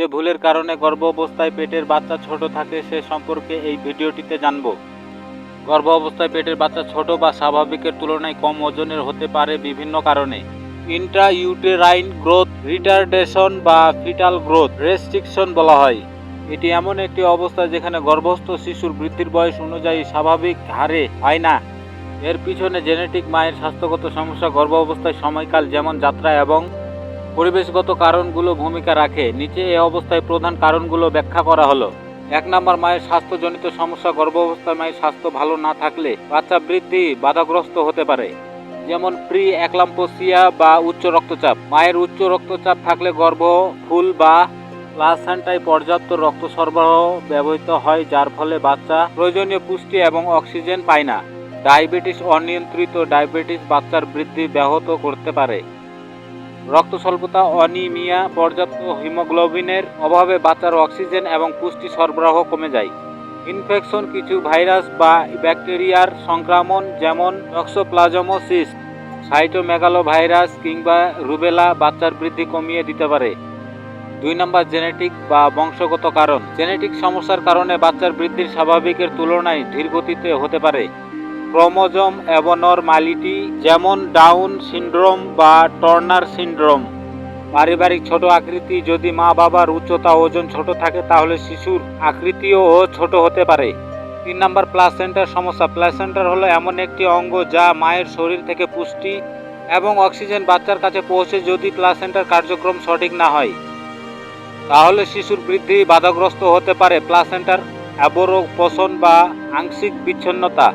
যে ভুলের কারণে গর্ভ অবস্থায় পেটের বাচ্চা ছোট থাকে সে সম্পর্কে এই ভিডিওটিতে জানব। গর্ভ অবস্থায় পেটের বাচ্চা ছোট বা স্বাভাবিকের তুলনায় কম ওজনের হতে পারে বিভিন্ন কারণে। ইন্ট্রা ইউটেরাইন গ্রোথ, রিটার্ডেশন বা ফিটাল গ্রোথ, রেস্ট্রিকশন বলা হয়। এটি এমন একটি অবস্থা যেখানে গর্ভস্থ শিশুর বৃদ্ধির বয়স অনুযায়ী স্বাভাবিক হারে হয় না। এর পিছনে জেনেটিক মায়ের স্বাস্থ্যগত সমস্যা গর্ভ অবস্থায় সময়কাল যেমন যাত্রা এবং পরিবেশগত কারণগুলো ভূমিকা রাখে। নিচে এ অবস্থায় প্রধান কারণগুলো ব্যাখ্যা করা হলো। এক নম্বর, মায়ের স্বাস্থ্যজনিত সমস্যা গর্ভ অবস্থায় মায়ের স্বাস্থ্য ভালো না থাকলে বাচ্চা বৃদ্ধি বাধাগ্রস্ত হতে পারে। যেমন প্রি অ্যাক্লাম্পোসিয়া বা উচ্চ রক্তচাপ। মায়ের উচ্চ রক্তচাপ থাকলে গর্ভ, ফুল বা প্লাসেন্টায় পর্যাপ্ত রক্ত সরবরাহ ব্যবহৃত হয়, যার ফলে বাচ্চা প্রয়োজনীয় পুষ্টি এবং অক্সিজেন পায় না। ডায়াবেটিস অনিয়ন্ত্রিত ডায়াবেটিস বাচ্চার বৃদ্ধি ব্যাহত করতে পারে। রক্ত স্বল্পতা অনিমিয়া পর্যাপ্ত হিমোগ্লোবিনের অভাবে বাচ্চার অক্সিজেন এবং পুষ্টি সরবরাহ কমে যায়। ইনফেকশন কিছু ভাইরাস বা ব্যাকটেরিয়ার সংক্রমণ যেমন টক্সোপ্লাজমোসিস সাইটোমেগালো ভাইরাস কিংবা রুবেলা বাচ্চার বৃদ্ধি কমিয়ে দিতে পারে। দুই নম্বর জেনেটিক বা বংশগত কারণ। জেনেটিক সমস্যার কারণে বাচ্চার বৃদ্ধির স্বাভাবিকের তুলনায় ধীরগতিতে হতে পারে। ক্রোমোজোম অ্যাবনর্মালিটি, যেমন ডাউন সিনড্রোম বা টর্নার সিনড্রোম। পারিবারিক ছোট আকৃতি, যদি মা বাবার উচ্চতা ওজন ছোট থাকে, তাহলে শিশুর আকৃতিও ছোট হতে পারে। তিন নম্বর প্লাসেন্টার সমস্যা। প্লাসেন্টার হলো এমন একটি অঙ্গ যা মায়ের শরীর থেকে পুষ্টি এবং অক্সিজেন বাচ্চার কাছে পৌঁছে যদি প্লাসেন্টার কার্যক্রম সঠিক না হয়। তাহলে শিশুর বৃদ্ধি বাধাগ্রস্ত হতে পারে। প্লাসেন্টার অ্যাবোরোপোষণ বা আংশিক বিচ্ছিন্নতা।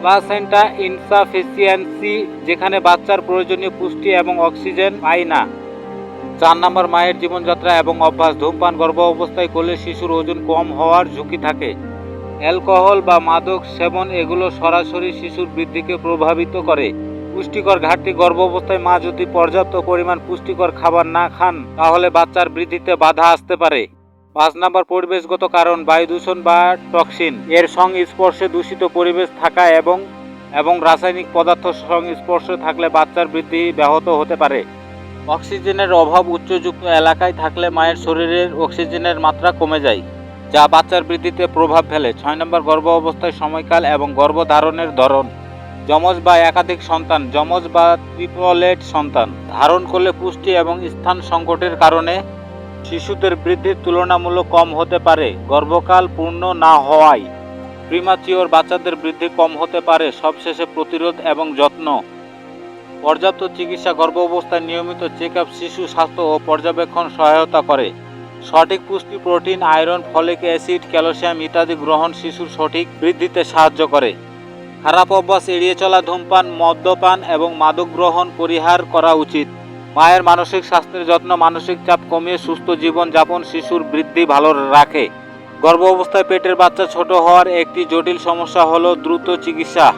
প্লাসেন্টা ইনসাফিসিয়েন্সি, যেখানে বাচ্চার প্রয়োজনীয় পুষ্টি এবং অক্সিজেন পায় না। চার নম্বর, মায়ের জীবনযাত্রা এবং অভ্যাস। ধূমপান গর্ভ অবস্থায় করলে শিশুর ওজন কম হওয়ার ঝুঁকি থাকে। অ্যালকোহল বা মাদক সেবন, এগুলো সরাসরি শিশুর বৃদ্ধিকে প্রভাবিত করে। পুষ্টিকর ঘাটতি, গর্ভ অবস্থায় মা যদি পর্যাপ্ত পরিমাণ পুষ্টিকর খাবার না খান, তাহলে বাচ্চার বৃদ্ধিতে বাধা আসতে পারে। পাঁচ নম্বর পরিবেশগত কারণ বায়ু দূষণ বা টক্সিন। এর সংস্পর্শে দূষিত পরিবেশ থাকা এবং এবং রাসায়নিক পদার্থ সংস্পর্শে থাকলে বাচ্চার বৃদ্ধি ব্যাহত হতে পারে। অক্সিজেনের অভাব উচ্চযুক্ত এলাকায় থাকলে মায়ের শরীরের অক্সিজেনের মাত্রা কমে যায়, যা বাচ্চার বৃদ্ধিতে প্রভাব ফেলে। ছয় নম্বর, গর্ভ অবস্থায় সময়কাল এবং গর্ভধারণের ধরন। যমজ বা একাধিক সন্তান, যমজ বা ট্রিপলেট সন্তান। ধারণ করলে পুষ্টি এবং স্থান সংকটের কারণে শিশুদের বৃদ্ধির তুলনামূলক কম হতে পারে, গর্ভকাল পূর্ণ না হওয়ায়। প্রিমাচিওর বাচ্চাদের বৃদ্ধি কম হতে পারে, সবশেষে প্রতিরোধ এবং যত্ন। পর্যাপ্ত চিকিৎসা গর্ভ অবস্থায় নিয়মিত চেক শিশু স্বাস্থ্য ও পর্যবেক্ষণ সহায়তা করে। সঠিক পুষ্টি protein, iron, folic acid, calcium ইত্যাদি গ্রহণ শিশুর সঠিক বৃদ্ধিতে সাহায্য করে। খারাপ অভ্যাস এড়িয়ে চলা ধূমপান, মদ্যপান এবং মাদক গ্রহণ পরিহার করা উচিত। মায়ের মানসিক স্বাস্থ্যের যত্ন, মানসিক চাপ কমিয়ে সুস্থ জীবন যাপন শিশুর বৃদ্ধি ভালো রাখে। গর্ভ অবস্থায় পেটের বাচ্চা ছোট হওয়ার একটি জটিল সমস্যা হল দ্রুত চিকিৎসা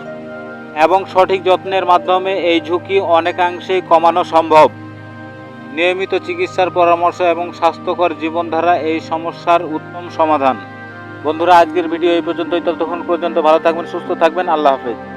এবং সঠিক যত্নের মাধ্যমে এই ঝুঁকি অনেকাংশেই কমানো সম্ভব। নিয়মিত চিকিৎসার পরামর্শ এবং স্বাস্থ্যকর জীবনধারা এই সমস্যার উত্তম সমাধান। বন্ধুরা, আজকের ভিডিও এই পর্যন্তই। ততক্ষণ পর্যন্ত ভালো থাকবেন, সুস্থ থাকবেন। আল্লাহ হাফেজ।